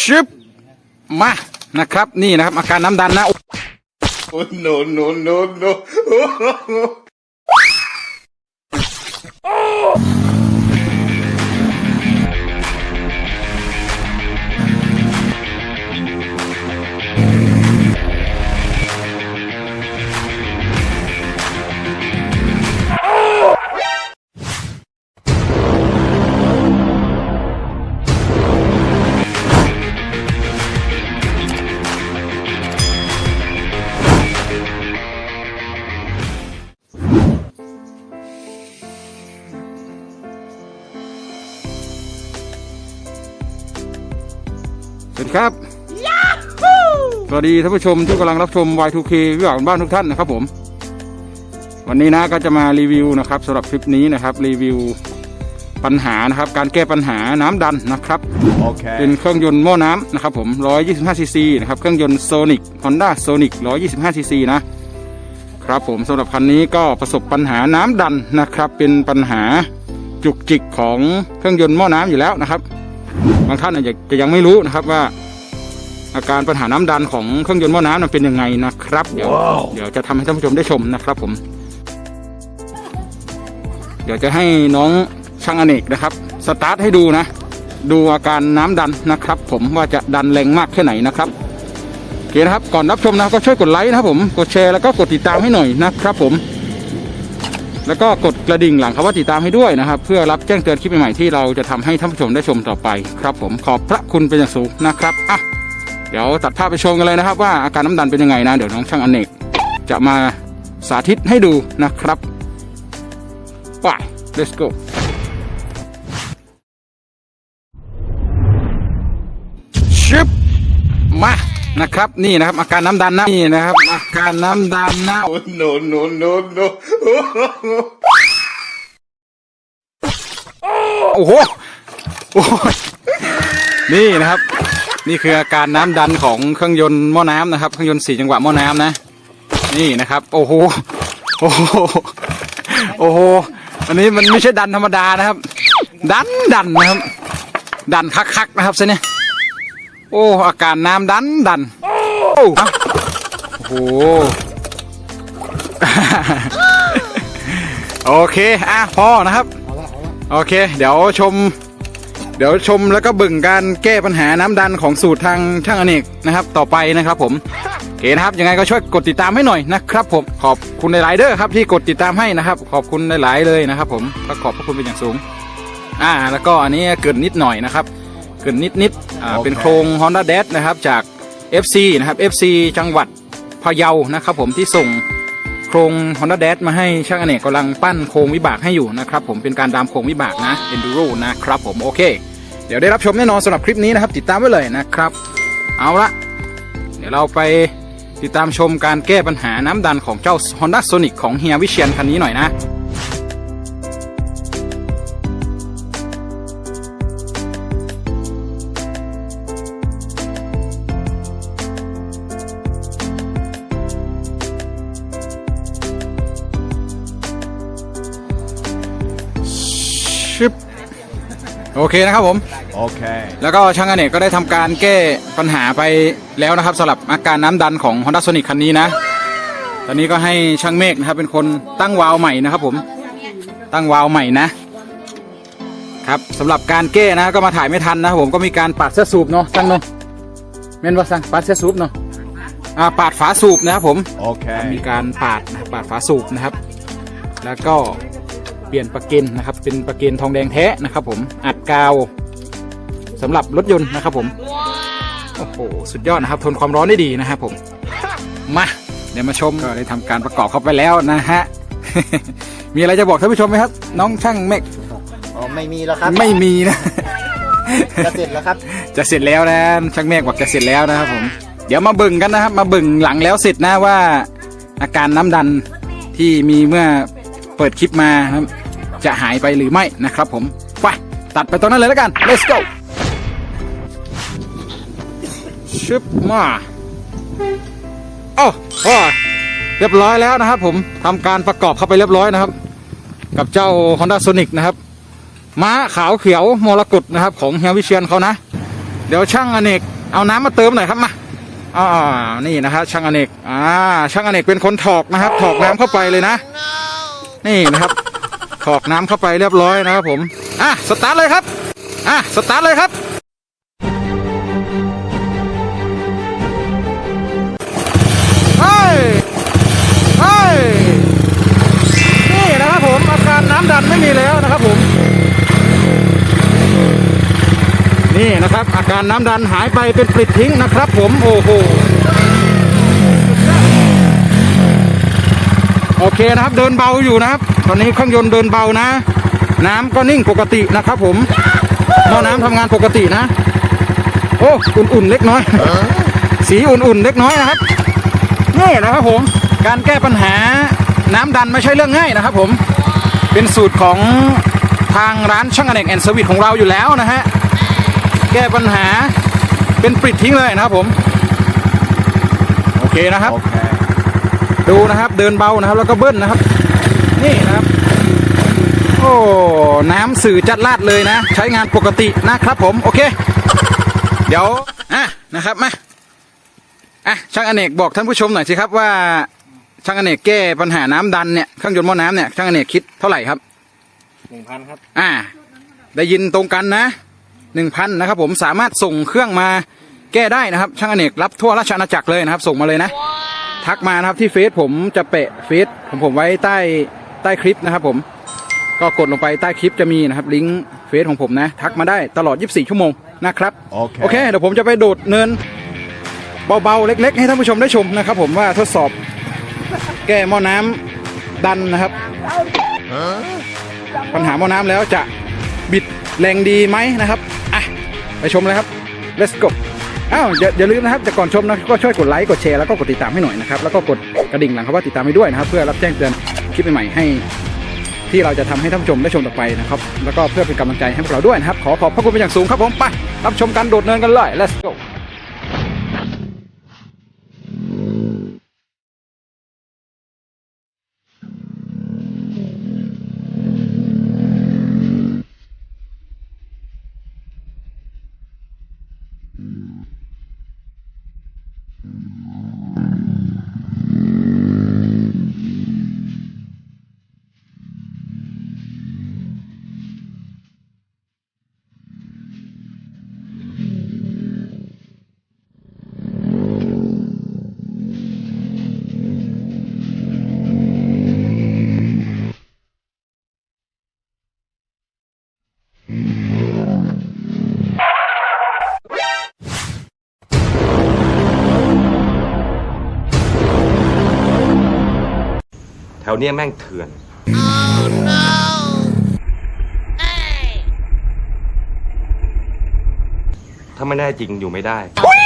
ชึบมานะครับ นี่นะครับ อาการน้ำดันนะ no, no, no, no. วัสดีครับสวัสดีท่านผู้ชมที่กำลังรับชม Y2K วิวาบ้านทุกท่านนะครับผม วันนี้นะก็จะมารีวิวนะครับสำหรับคลิปนี้นะครับรีวิวปัญหานะครับ การแก้ปัญหาน้ำดันนะครับ Okay. เป็นเครื่องยนต์หม้อน้ำนะครับผม125ซีซีนะครับเครื่องยนต์โซนิก Honda Sonic 125ซีซีนะครับผมสำหรับคันนี้ก็ประสบปัญหาน้ำดันนะครับ เป็นปัญหาจุกจิกของเครื่องยนต์หม้อน้ำอยู่แล้วนะครับ บางท่านอาจจะจะยังไม่รู้นะครับว่า อาการปัญหาน้ำดันของเครื่องยนต์หม้อน้ำมันเป็นยังไงนะครับ เดี๋ยว เดี๋ยวจะทำให้ท่านผู้ชมได้ชมนะครับ ผม เดี๋ยวจะให้น้องช่างอเนกนะครับ สตาร์ทให้ดูนะ ดูอาการน้ำดันนะครับ ผมว่าจะดันแรงมากแค่ไหนนะครับโอเคนะครับ ก่อนรับชมนะก็ช่วยกดไลค์นะครับผม กดแชร์แล้วก็กดติดตามให้หน่อยนะครับ ผม แล้วก็กดกระดิ่งหลังคำว่าติดตามให้ด้วยนะครับ เพื่อรับแจ้งเตือนคลิปใหม่ๆที่เราจะทำให้ท่านผู้ชมได้ชมต่อไป ครับ ผมขอบพระคุณเป็นอย่างสูงนะครับอะ เดี๋ยวตัดภาพไปชมกันเลยนะครับ ว่าอาการน้ำดันเป็นยังไงนะ เดี๋ยวน้องช่างอเนกจะมาสาธิตให้ดูนะครับไป let's go ชึบมานะครับ นี่นะครับ อาการน้ำดันนะนี่นะครับ อาการน้ำดันนะ Oh, no, no, no, no. โอ้โหโอ้โหนี่นะครับ นี่คืออาการน้ำดันของเครื่องยนต์หม้อน้ำนะครับ เครื่องยนต์สี่จังหวะหม้อน้ำนะ นี่นะครับ โอ้โหโอ้โหโอ้โหอันนี้มันไม่ใช่ดันธรรมดานะครับ ดันดันนะครับ ดันคักๆนะครับเซเนี่ยโอ้อาการน้ำดันดันโอ้โอ้โหโอเคอะพอนะครับโอเค เดี๋ยวชม ดี๋ยวชมแล้วก็บึ่งการแก้ปัญหาน้ำดันของสูตรทางช่างอเนกนะครับ ต่อไปนะครับผมโอเคนะครับยังไงก็ช่วยกดติดตามให้หน่อยนะครับผมขอบคุณหลายๆเด้อครับที่กดติดตามให้นะครับ ขอบคุณหลายๆเลยนะครับ ผมก็ขอบพระคุณเป็นอย่างสูง อ่า แล้วก็อันนี้เกรินนิดหน่อยนะครับ เกรินนิดนิดๆอ่าโอเคเป็นโครง Honda d a s นะครับจาก FC นะครับ FC จังหวัดพะเยานะครับ ผมที่ส่งโครง Honda d a s มาให้ช่างอเนกกำลังปั้นโครงวิบากให้อยู่นะครับ ผมเป็นการดามโครงวิบากนะ Enduro นะครับผมโอเคเดี๋ยวได้รับชมแน่นอนสำหรับคลิปนี้นะครับ ติดตามไว้เลยนะครับ เอาละเดี๋ยวเราไปติดตามชมการแก้ปัญหาน้ำดันของเจ้า Honda Sonic ของเฮียวิเชียนคันนี้หน่อยนะ โอเคนะครับผม Okay. แล้วก็ช่างอเนกก็ได้ทำการแก้ปัญหาไปแล้วนะครับสำหรับอาการน้ำดันของ Honda Sonic คันนี้นะ ตอนนี้ก็ให้ช่างเมฆนะครับเป็นคนตั้งวาล์วใหม่นะครับผม ตั้งวาล์วใหม่นะครับสำหรับการแก้นะก็มาถ่ายไม่ทันนะครับผมก็มีการปาดเสื้อสูบเนาะช่างเนาะเม่นว่าช่างปาดเสื้อสูบเนาะอ่าปาดฝาสูบนะครับผมมี Okay. การปาดนะปาดฝาสูบนะครับ แล้วก็เปลี่ยนประเก็นนะครับ เป็นประเก็นทองแดงแท้นะครับผมอัดกาวสำหรับรถยนต์นะครับผมโอ้โหสุดยอดนะครับ ทนความร้อนได้ดีนะครับผมมาเดี๋ยวมาชมก็ได้ทำการประกอบเข้าไปแล้วนะฮะมีอะไรจะบอกท่านผู้ชมไหมครับ น้องช่างเมฆอ๋อไม่มีแล้วครับ ไม่มีนะจะเสร็จแล้วครับ จะเสร็จแล้วนะช่างเมฆบอกจะเสร็จแล้วนะครับผม เดี๋ยวมาบึ่งกันนะครับ มาบึ่งหลังแล้วเสร็จนะว่า อาการน้ำดันที่มีเมื่อเปิดคลิปมานะครับ จะหายไปหรือไม่นะครับผม ไป ตัดไปตรงนั้นเลยแล้วกัน let's go ชึบมาโอ้โหเรียบร้อยแล้วนะครับผมทำการประกอบเข้าไปเรียบร้อยนะครับ กับเจ้า Honda Sonic นะครับม้าขาวเขียวมรกตนะครับของเฮียวิเชียนเขานะ เดี๋ยวช่างอเนกเอาน้ำมาเติมหน่อยครับมาอ่านี่นะครับช่างอเนกอ่าช่างอเนกเป็นคนถอกนะครับ ถอกน้ำเข้าไปเลยนะ นี่นะครับ ถอกน้ำเข้าไปเรียบร้อยนะครับผม อะ สตาร์ทเลยครับ อะ สตาร์ทเลยครับเฮ้ยเฮ้ยนี่นะครับผม อาการน้ำดันไม่มีแล้วนะครับผม นี่นะครับ อาการน้ำดันหายไปเป็นปลิดทิ้งนะครับผม โอ้โห โอ เคนะครับเดินเบาอยู่นะครับ ตอนนี้เครื่องยนต์เดินเบานะ น้ำก็นิ่งปกตินะครับ ผมหม้อน้ำทำงานปกตินะ โอ้อุ่นๆเล็กน้อย สีอุ่นๆเล็กน้อยนะครับนี่นะครับผมการแก้ปัญหาน้ำดันไม่ใช่เรื่องง่ายนะครับ ผมเป็นสูตรของทางร้านช่างอเนกแอนด์สวิตของเราอยู่แล้วนะฮะแก้ปัญหาเป็นปลิดทิ้งเลยนะครับผม โอเคนะครับ Okay. ดูนะครับเดินเบานะครับ แล้วก็เบิ้ลนะครับ นี่นะครับ โอ้น้ำสื่อจัดลาดเลยนะ ใช้งานปกตินะครับผมโอเค เดี๋ยวอะนะครับมาอะช่างอเนกบอกท่านผู้ชมหน่อยสิครับว่าช่างอเนกแก้ปัญหาน้ำดันเนี่ยเครื่องยนต์หม้อน้ำเนี่ยช่างอเนกคิดเท่าไหร่ครับหนึ่งพันครับ อ่า ได้ยินตรงกันนะหนึ่งพันนะครับ ผมสามารถส่งเครื่องมาแก้ได้นะครับ ช่างอเนกรับทั่วราชอาณาจักรเลยนะครับ ส่งมาเลยนะ ทักมานะครับที่เฟซผมจะแปะเฟซของผมไว้ใต้ใต้คลิปนะครับ ผมก็กดลงไปใต้คลิปจะมีนะครับ ลิงก์เฟซของผมนะ ทักมาได้ตลอด 24 ชั่วโมงนะครับโอเคโอเคเดี๋ยวผมจะไปโดดเนินเบาๆเล็ก ๆ ให้ท่านผู้ชมได้ชมนะครับ ผมว่าทดสอบแก้หม้อน้ำดันนะครับ ปัญหาหม้อน้ำแล้วจะบิดแรงดีไหมนะครับอะไปชมเลยครับ let's go อ้าวอย่าอย่าลืมนะครับแต่ก่อนชมนะก็ช่วยกดไลค์กดแชร์แล้วก็กดติดตามให้หน่อยนะครับแล้วก็กดกระดิ่งหลังคำว่าติดตามให้ด้วยนะครับ เพื่อรับแจ้งเตือนคลิปใหม่ๆให้ ที่เราจะทำให้ท่านผู้ชมได้ชมต่อไปนะครับแล้วก็เพื่อเป็นกำลังใจให้พวกเราด้วยนะครับขอขอบพระคุณเป็นอย่างสูงครับผมไปรับชมกันโดดเนินกันเลย let's go วเนี้ยแม่งเถื่อนถ้าไม่ได้จริงอยู่ไม่ได้ครับ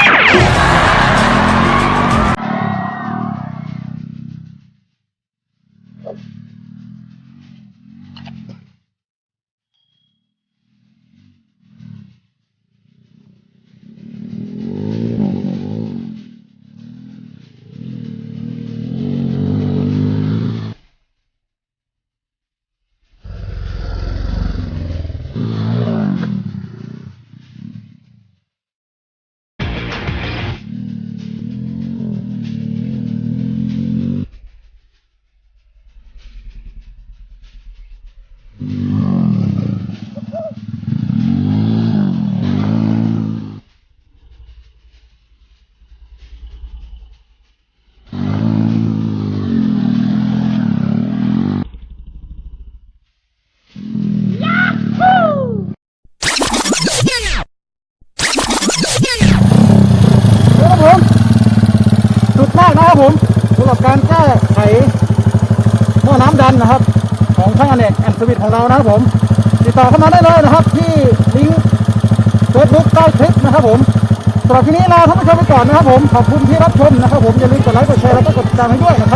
นะครับผมสำหรับการแก้ไขหม้อน้ำดันนะครับ ของช่างอเนกแอนด์สวิตของเรานะครับผม ติดต่อเข้ามาได้เลยนะครับ ที่ลิงก์เฟซบุ๊กใต้คลิปนะครับผมสำหรับที่นี้ลาท่านผู้ชมไปก่อนนะครับผมขอบคุณที่รับชมนะครับผมอย่าลืมกดไลค์กดแชร์แล้วก็กดติดตามให้ด้วยนะครับ